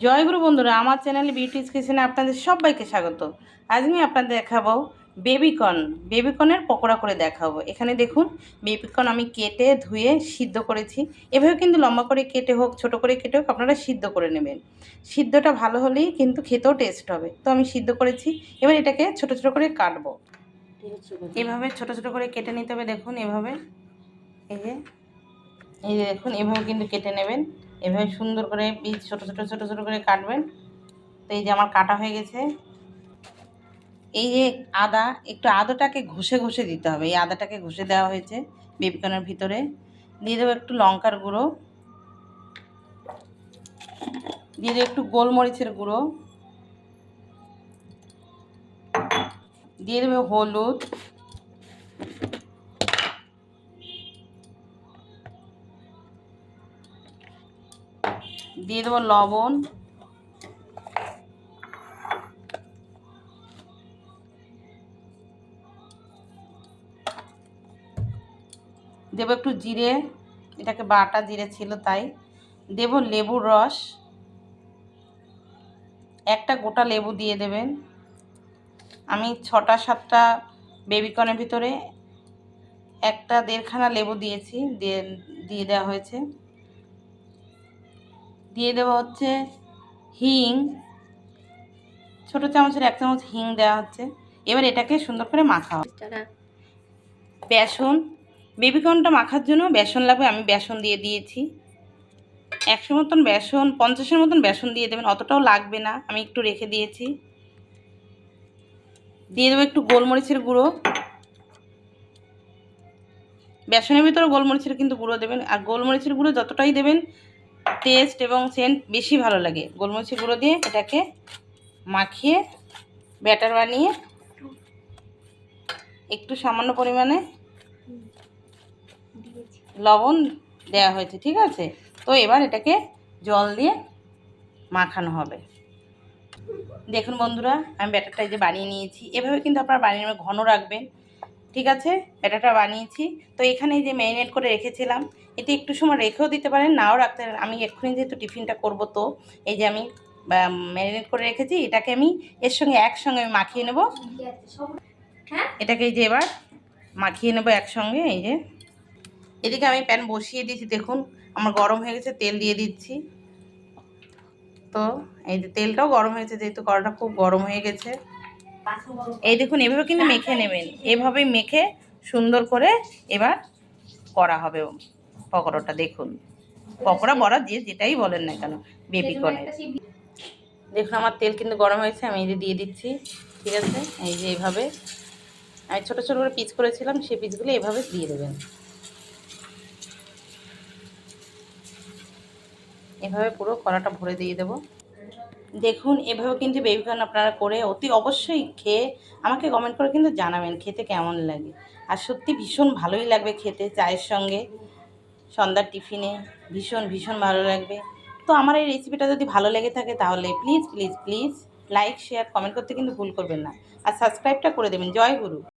জয়গুরু বন্ধুরা, আমার চ্যানেলে বিউটিস কিচেনে আপনাদের সবাইকে স্বাগত। আজ আমি আপনাদের দেখাবো বেবিকর্ন বেবিকর্নের পকোড়া করে দেখাবো। এখানে দেখুন বেবিকর্ন আমি কেটে, ধুয়ে, সিদ্ধ করেছি। এভাবে কিন্তু লম্বা করে কেটে হোক, ছোট করে কেটে হোক, আপনারা সিদ্ধ করে নেবেন। সিদ্ধটা ভালো হলেই কিন্তু খেতেও টেস্ট হবে। তো আমি সিদ্ধ করেছি, এবার এটাকে ছোট ছোট করে কাটবো। এভাবে ছোট ছোট করে কেটে নিতে হবে, দেখুন এভাবে। এই যে এই যে দেখুন, এভাবে কিন্তু কেটে নেবেন। এভাবে সুন্দর করে পিস ছোট ছোট ছোট ছোট করে কাটবেন। তো এই যে আমার কাটা হয়ে গেছে। এই যে আদা, একটু আদাটাকে ঘষে ঘষে দিতে হবে। এই আদাটাকে ঘষে দেওয়া হয়েছে বেবিকনের ভিতরে। দিয়ে দেবো একটু লঙ্কার গুঁড়ো। দিয়ে দেবো একটু গোলমরিচের গুঁড়ো। দিয়ে দেবে হলুদ। দিয়ে দেবো লবণ। দেবো একটু জিরে, এটাকে বাটা জিরে ছিল তাই। দেবো লেবুর রস। একটা গোটা লেবু দিয়ে দেবেন। আমি ছটা, সাতটা বেবিকনের ভিতরে একটা দেড়খানা লেবু দিয়েছি, দিয়ে দিয়ে দেওয়া হয়েছে। দিয়ে দেওয়া হচ্ছে হিং। ছোটো চামচের এক চামচ হিং দেওয়া হচ্ছে। এবার এটাকে সুন্দর করে মাখা বেসন। বেবিকর্নটা মাখার জন্য বেসন লাগবে আমি বেসন দিয়ে দিয়েছি। একশো মতন বেসন পঞ্চাশের মতন বেসন দিয়ে দেবেন অতটাও লাগবে না আমি একটু রেখে দিয়েছি। দিয়ে দেবো একটু গোলমরিচের গুঁড়ো। বেসনের ভিতরে গোলমরিচের কিন্তু গুঁড়ো দেবেন আর গোলমরিচের গুঁড়ো যতটাই দেবেন টেস্ট এবং সেন্ট বেশি ভালো লাগে। গোলমরিচের গুঁড়ো দিয়ে এটাকে মাখিয়ে, ব্যাটার বানিয়ে একটু সামান্য পরিমাণে লবণ দেওয়া হয়েছে, ঠিক আছে? তো এবার এটাকে জল দিয়ে মাখানো হবে। দেখুন বন্ধুরা, আমি ব্যাটারটা যে বানিয়ে নিয়েছি। এভাবে কিন্তু আপনারা বানিয়ে ঘন রাখবেন। ঠিক আছে? ব্যাটারটা বানিয়েছি। তো এখানে যে ম্যারিনেট করে রেখেছিলাম এতে একটু সময় রেখেও দিতে পারেন নাও রাখতে পারেন। আমি এক্ষুনি যেহেতু টিফিনটা করব তো এই যে আমি ম্যারিনেট করে রেখেছি এটাকে আমি এর সঙ্গে একসঙ্গে আমি মাখিয়ে নেব। এটাকে এই যে এবার মাখিয়ে নেব একসঙ্গে এই যে। এদিকে আমি প্যান বসিয়ে দিয়েছি দেখুন আমার গরম হয়ে গেছে তেল দিয়ে দিচ্ছি। তো এই যে তেলটাও গরম হয়েছে যেহেতু কড়াটা খুব গরম হয়ে গেছে। এই দেখুন এভাবে কিন্তু মেখে নেবেন। এভাবে মেখে সুন্দর করে এবার করা হবে পকোড়াটা দেখুন। পকোড়া বড়া দিয়ে যেটাই বলেন না কেন বেবি কর্নের দেখুন আমার তেল কিন্তু গরম হয়েছে আমি এই যে দিয়ে দিচ্ছি ঠিক আছে? এই যে এভাবে। আমি ছোটো ছোটো করে পিস করেছিলাম সেই পিসগুলো এভাবে দিয়ে দেবেন। এভাবে পুরো কড়াটা ভরে দিয়ে দেবো। দেখুন, এভাবে কিন্তু বেবিকর্ন আপনারা করে অতি অবশ্যই খেয়ে আমাকে কমেন্ট করে কিন্তু জানাবেন খেতে কেমন লাগে। আর সত্যি ভীষণ ভালোই লাগবে খেতে চায়ের সঙ্গে। সন্ধ্যার টিফিনে ভীষণ ভীষণ ভালো লাগবে। তো আমার এই রেসিপিটা যদি ভালো লেগে থাকে তাহলে please please please like share comment করতে কিন্তু ভুল করবেন না। আর সাবস্ক্রাইবটা করে দেবেন। জয় গুরু।